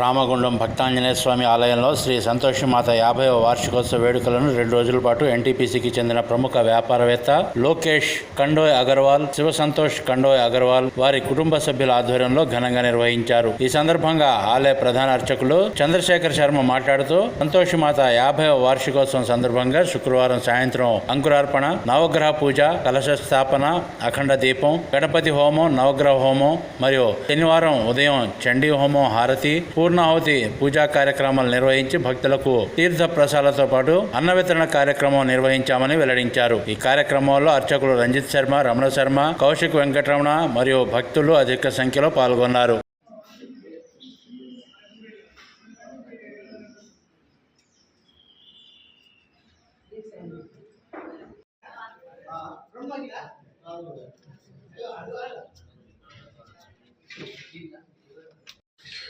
రామగుండం భక్తాంజనేయ స్వామి ఆలయంలో శ్రీ సంతోషమాత యాభైవ వార్షికోత్సవ వేడుకలను రెండు రోజుల పాటు ఎన్టీపీసీకి చెందిన ప్రముఖ వ్యాపారవేత్త లోకేష్ కండోయ్ అగర్వాల్ శివ సంతోష్ కండోయ్ అగర్వాల్ వారి కుటుంబ సభ్యుల ఆధ్వర్యంలో ఘనంగా నిర్వహించారు. ఈ సందర్భంగా ఆలయ ప్రధాన అర్చకులు చంద్రశేఖర్ శర్మ మాట్లాడుతూ సంతోషమాత యాభైవ వార్షికోత్సవం సందర్భంగా శుక్రవారం సాయంత్రం అంకురార్పణ నవగ్రహ పూజ కలశ స్థాపన అఖండ దీపం గణపతి హోమం నవగ్రహ హోమం మరియు శనివారం ఉదయం చండీ హోమం హారతి పూర్ణాహుతి పూజా కార్యక్రమాలు నిర్వహించి భక్తులకు తీర్థ ప్రసాదాలతో పాటు అన్న వితరణ కార్యక్రమం నిర్వహించామని వెల్లడించారు. ఈ కార్యక్రమంలో అర్చకులు రంజిత్ శర్మ రమణ శర్మ కౌశిక్ వెంకటరమణ మరియు భక్తులు అధిక సంఖ్యలో పాల్గొన్నారు.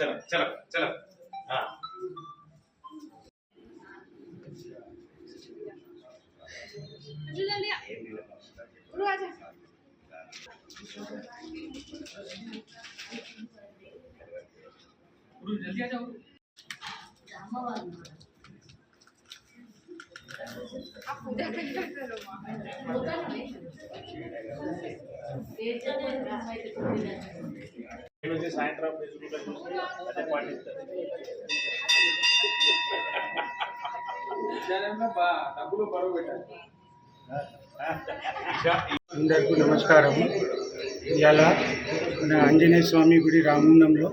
चला चला चला हाँ जल्दी आ जाओ आप पूजा करो दुकान में సాయంత్రం చూసి అదే పాటిస్తారు అందరికీ నమస్కారం. ఇవాళ మన ఆంజనేయ స్వామి గుడి రామగుండంలో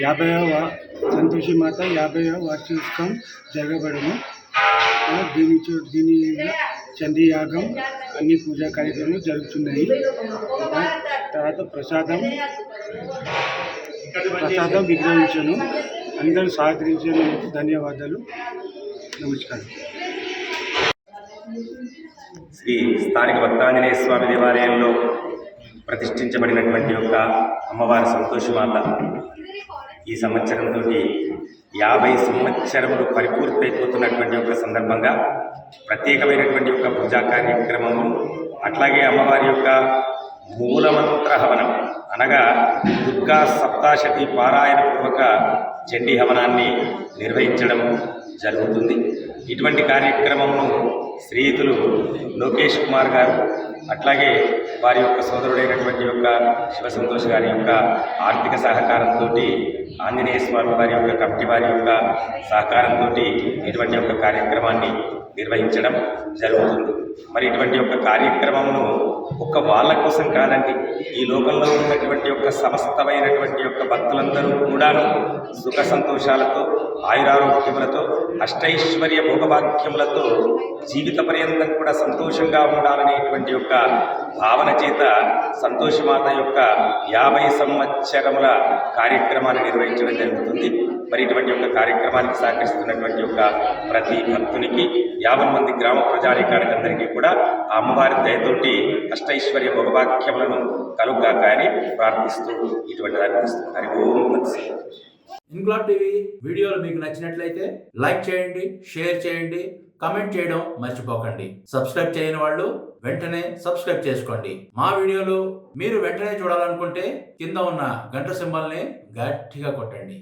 యాభైవ సంతోషి మాత యాభైవ వార్షికోత్సవం జరగబడము ఆ, దీని చు- దీని చండీ యాగం అన్ని పూజా కార్యక్రమాలు జరుగుతున్నాయి. తర్వాత ప్రసాదం ప్రసాదం విగ్రహించను అందరూ సహకరించినందుకు ధన్యవాదాలు. నమస్కారం. శ్రీ స్థానిక భక్తాంజనేయ స్వామి దేవాలయంలో ప్రతిష్ఠించబడినటువంటి యొక్క అమ్మవారి సంతోషమాత ఈ సంవత్సరంతో యాభై సంవత్సరములు పరిపూర్తయిపోతున్నటువంటి యొక్క సందర్భంగా ప్రత్యేకమైనటువంటి యొక్క పూజా కార్యక్రమము అట్లాగే అమ్మవారి యొక్క మూలమంత్ర హవనం అనగా దుర్గా సప్తాశతి పారాయణ పూర్వక చండీ హవనాన్ని నిర్వహించడం జరుగుతుంది. ఇటువంటి కార్యక్రమమును స్నేహితులు లోకేష్ కుమార్ గారు అట్లాగే వారి యొక్క సోదరుడైనటువంటి యొక్క శివ సంతోష్ గారి యొక్క ఆర్థిక సహకారంతో ఆంజనేయ స్వామి వారి యొక్క కమిటీ వారి యొక్క సహకారంతో ఇటువంటి యొక్క కార్యక్రమాన్ని నిర్వహించడం జరుగుతుంది. మరి ఇటువంటి యొక్క కార్యక్రమమును ఒక్క వాళ్ళ కోసం కాదండి ఈ లోకంలో ఉన్నటువంటి యొక్క సమస్తమైనటువంటి యొక్క భక్తులందరూ కూడాను సుఖ సంతోషాలతో ఆయురారోగ్యములతో అష్టైశ్వర్య భోగభాగ్యములతో జీవిత పర్యంతం కూడా సంతోషంగా ఉండాలనేటువంటి యొక్క భావన చేత సంతోషమాత యొక్క యాభై సంవత్సరముల కార్యక్రమాన్ని నిర్వహించడం జరుగుతుంది. మరి ఇటువంటి యొక్క కార్యక్రమానికి సహకరిస్తున్నటువంటి యొక్క ప్రతి భక్తునికి యాభై మంది గ్రామ ప్రజానికానికి అందరికీ కూడా ఆ అమ్మవారి దయతోటి అష్టైశ్వర్య భోగవాక్యములను కలుగాక అని ప్రార్థిస్తూ ఇటువంటి దాన్ని హరి ఓం ఇంక్లాబ్ టీవీ వీడియోలు మీకు నచ్చినట్లయితే లైక్ చేయండి షేర్ చేయండి కమెంట్ చేయడం మర్చిపోకండి. సబ్స్క్రైబ్ చేయని వాళ్ళు వెంటనే సబ్స్క్రైబ్ చేసుకోండి. మా వీడియోలు మీరు వెంటనే చూడాలనుకుంటే కింద ఉన్న గంట సింబల్ని గట్టిగా కొట్టండి.